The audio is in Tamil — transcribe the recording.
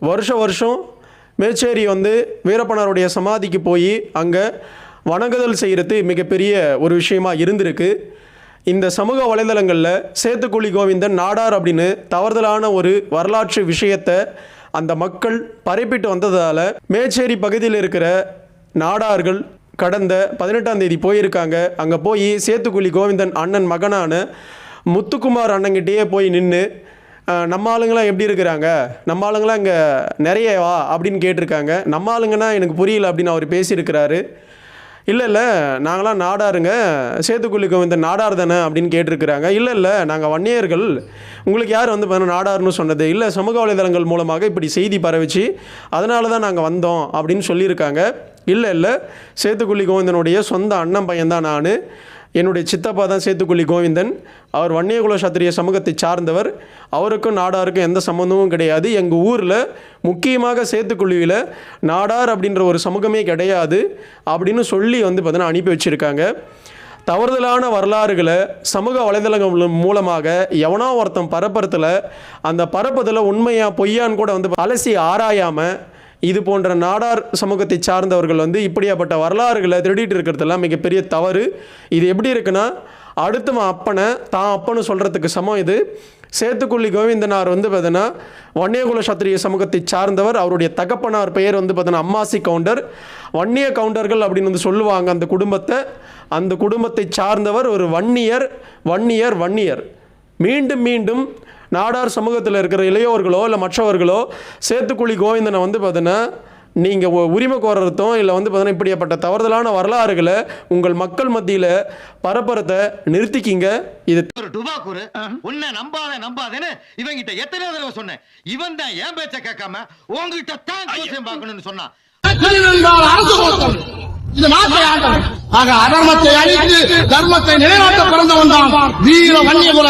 வருஷம் வருஷம் மேச்சேரி வந்து வீரப்பனாருடைய சமாதிக்கு போய் அங்கே வணங்குதல் செய்கிறது மிகப்பெரிய ஒரு விஷயமா இருந்திருக்கு. இந்த சமூக வலைதளங்களில் சேத்துக்குழி கோவிந்தன் நாடார் அப்படின்னு தவறுதலான ஒரு வரலாற்று விஷயத்தை அந்த மக்கள் பரப்பிட்டு வந்ததால் மேச்சேரி பகுதியில் இருக்கிற நாடார்கள் கடந்த பதினெட்டாம் தேதி போயிருக்காங்க. அங்கே போய் சேத்துக்குழி கோவிந்தன் அண்ணன் மகனான முத்துக்குமார் அண்ணங்கிட்டேயே போய் நின்று நம்ம ஆளுங்களாம் எப்படி இருக்கிறாங்க? நம்ம ஆளுங்களாம் இங்கே நிறைய வா அப்படின்னு கேட்டிருக்காங்க. நம்ம ஆளுங்கன்னா எனக்கு புரியல அப்படின்னு அவர் பேசியிருக்கிறாரு. இல்லை இல்லை நாங்களாம் நாடாருங்க. சேத்துக்குள்ளிக்கும் இந்த நாடார் தானே அப்படின்னு கேட்டிருக்கிறாங்க. இல்லை இல்லை நாங்கள் வன்னியர்கள். உங்களுக்கு யார் வந்து பார்த்தீங்கன்னா நாடார்னு சொன்னது? இல்லை சமூக வலைதளங்கள் மூலமாக இப்படி செய்தி பரவிச்சு அதனால தான் நாங்கள் வந்தோம் அப்படின்னு சொல்லியிருக்காங்க. இல்லை இல்லை. சேத்துக்குழி கோவிந்தனுடைய சொந்த அண்ணன் பையன்தான் நான். என்னுடைய சித்தப்பா தான் சேத்துக்குழி கோவிந்தன். அவர் வன்னியகுல சத்திரிய சமூகத்தை சார்ந்தவர். அவருக்கும் நாடாருக்கும் எந்த சம்மந்தமும் கிடையாது. எங்கள் ஊரில் முக்கியமாக சேத்துக்குழுவில் நாடார் அப்படின்ற ஒரு சமூகமே கிடையாது அப்படின்னு சொல்லி வந்து பார்த்தீங்கன்னா அனுப்பி வச்சுருக்காங்க. தவறுதலான வரலாறுகளை சமூக வலைதளங்கள் மூலமாக எவனோ ஒருத்தன் பரப்புறத்தில் அந்த பரப்புதல உண்மையாக பொய்யான்னு கூட வந்து அலசி ஆராயாமல் இது போன்ற நாடார் சமூகத்தை சார்ந்தவர்கள் வந்து இப்படியாப்பட்ட வரலாறுகளை திருடிட்டு இருக்கிறதெல்லாம் மிகப்பெரிய தவறு. இது எப்படி இருக்குன்னா அடுத்தவன் அப்பனை தான் அப்பன்னு சொல்கிறதுக்கு சமம் இது. சேத்துக்குள்ளி கோவிந்தனார் வந்து பார்த்தீங்கன்னா வன்னியகுல சத்திரிய சமூகத்தை சார்ந்தவர் அவருடைய தகப்பனார் பெயர் வந்து பார்த்தீங்கன்னா அம்மாசி கவுண்டர். வன்னிய கவுண்டர்கள் அப்படின்னு வந்து சொல்லுவாங்க அந்த குடும்பத்தை. அந்த குடும்பத்தை சார்ந்தவர் ஒரு வன்னியர் வன்னியர் வன்னியர். மீண்டும் மீண்டும் நாடார் சமூகத்தில் இருக்கிற இளையோர்களோ இல்லை மற்றவர்களோ சேத்துக்குழி கோவிந்தனை வந்து பார்த்தீங்கன்னா நீங்கள் உரிமை கோரத்தும் இல்லை வந்து பார்த்தீங்கன்னா இப்படியாப்பட்ட தவறுதலான வரலாறுகளை உங்கள் மக்கள் மத்தியில் பரப்புறத்தை நிறுத்திக்கிங்க. இது ஒரு டுபாக்கூரு உன்னை நம்பாத நம்பாதேன்னு இவங்கிட்ட எத்தனை தடவை சொன்னேன். இவன் தான் என் பேச்ச கேட்காம உங்ககிட்ட தான் பார்க்கணும்னு சொன்னான். ஆக அதர்மத்தை அழித்து தர்மத்தை நிலைநாட்ட பிறந்தவன் தான் வீர வன்னியகுல.